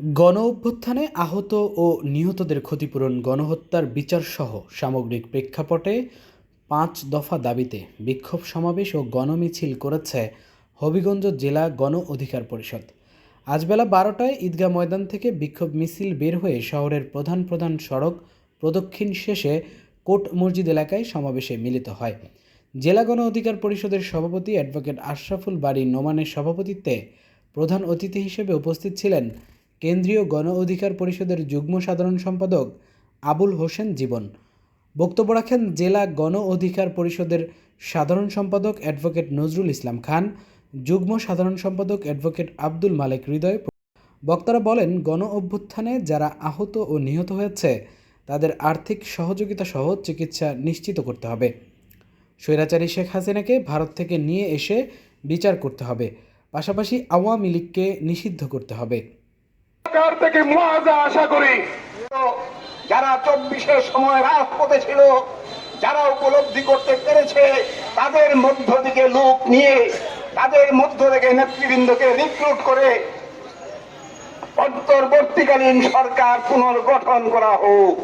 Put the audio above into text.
গণ অভ্যুত্থানে আহত ও নিহতদের ক্ষতিপূরণ, গণহত্যার বিচারসহ সামগ্রিক প্রেক্ষাপটে পাঁচ দফা দাবিতে বিক্ষোভ সমাবেশ ও গণমিছিল করেছে হবিগঞ্জ জেলা গণ অধিকার পরিষদ। আজ বেলা বারোটায় ঈদগাহ ময়দান থেকে বিক্ষোভ মিছিল বের হয়ে শহরের প্রধান প্রধান সড়ক প্রদক্ষিণ শেষে কোট মসজিদ এলাকায় সমাবেশে মিলিত হয়। জেলা গণ অধিকার পরিষদের সভাপতি অ্যাডভোকেট আশরাফুল বাড়ি নোমানের সভাপতিত্বে প্রধান অতিথি হিসেবে উপস্থিত ছিলেন কেন্দ্রীয় গণ অধিকার পরিষদের যুগ্ম সাধারণ সম্পাদক আবুল হোসেন জীবন। বক্তব্য রাখেন জেলা গণ অধিকার পরিষদের সাধারণ সম্পাদক অ্যাডভোকেট নজরুল ইসলাম খান, যুগ্ম সাধারণ সম্পাদক অ্যাডভোকেট আব্দুল মালেক হৃদয় বক্তারা বলেন, গণ অভ্যুত্থানে যারা আহত ও নিহত হয়েছে, তাদের আর্থিক সহযোগিতা সহ চিকিৎসা নিশ্চিত করতে হবে। স্বৈরাচারী শেখ হাসিনাকে ভারত থেকে নিয়ে এসে বিচার করতে হবে। পাশাপাশি আওয়ামী লীগকে নিষিদ্ধ করতে হবে। সরকার থেকে আশা করি। যারা সময় ছিল, যারা উপলব্ধি করতে পেরেছে, তাদের মধ্য থেকে লোক নিয়ে, তাদের মধ্য থেকে নেতৃবৃন্দকে রিক্রুট করে অন্তর্বর্তীকালীন সরকার পুনর্গঠন করা হোক।